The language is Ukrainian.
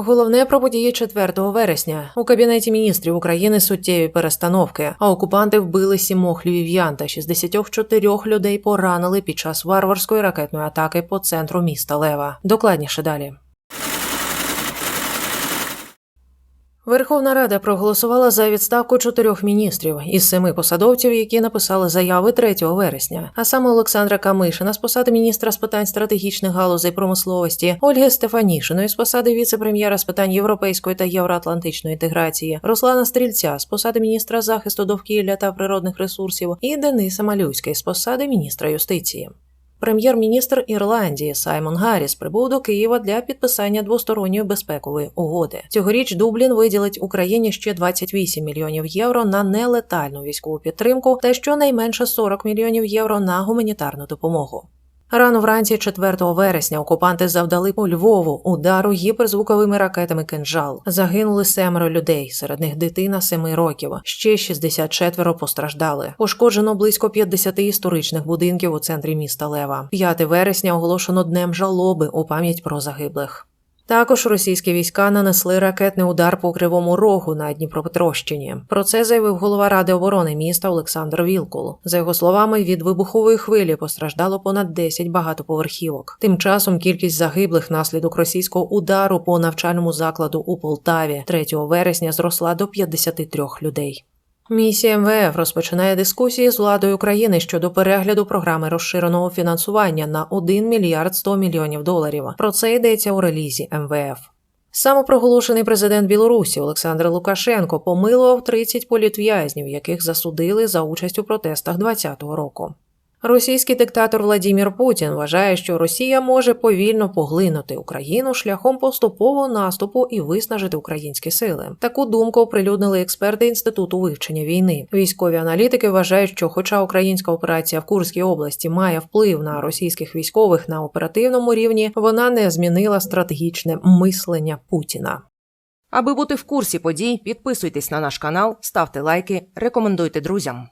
Головне про події 4 вересня у кабінеті міністрів України суттєві перестановки. А окупанти вбили сімох львів'ян та 64 людей поранили під час варварської ракетної атаки по центру міста Лева. Докладніше далі. Верховна Рада проголосувала за відставку чотирьох міністрів із семи посадовців, які написали заяви 3 вересня. А саме Олександра Камишина з посади міністра з питань стратегічних галузей промисловості, Ольги Стефанішиної з посади віце-прем'єра з питань європейської та євроатлантичної інтеграції, Руслана Стрільця з посади міністра захисту довкілля та природних ресурсів і Дениса Малюськи з посади міністра юстиції. Прем'єр-міністр Ірландії Саймон Гарріс прибув до Києва для підписання двосторонньої безпекової угоди. Цьогоріч Дублін виділить Україні ще 28 мільйонів євро на нелетальну військову підтримку та щонайменше 40 мільйонів євро на гуманітарну допомогу. Рано вранці 4 вересня окупанти завдали по Львову удару гіперзвуковими ракетами кинжал. Загинули семеро людей, серед них дитина 7 років. Ще 64 постраждали. Пошкоджено близько 50 історичних будинків у центрі міста Лева. 5 вересня оголошено днем жалоби у пам'ять про загиблих. Також російські війська нанесли ракетний удар по кривому рогу на Дніпропетровщині. Про це заявив голова ради оборони міста Олександр Вілкул. За його словами, від вибухової хвилі постраждало понад 10 багатоповерхівок. Тим часом кількість загиблих внаслідок російського удару по навчальному закладу у Полтаві 3 вересня зросла до 53 людей. Місія МВФ розпочинає дискусії з владою України щодо перегляду програми розширеного фінансування на 1 мільярд 100 мільйонів доларів. Про це йдеться у релізі МВФ. Самопроголошений президент Білорусі Олександр Лукашенко помилував 30 політв'язнів, яких засудили за участь у протестах 2020 року. Російський диктатор Владімір Путін вважає, що Росія може повільно поглинути Україну шляхом поступового наступу і виснажити українські сили. Таку думку оприлюднили експерти інституту вивчення війни. Військові аналітики вважають, що, хоча українська операція в Курській області має вплив на російських військових на оперативному рівні, вона не змінила стратегічне мислення Путіна. Аби бути в курсі подій, підписуйтесь на наш канал, ставте лайки, рекомендуйте друзям.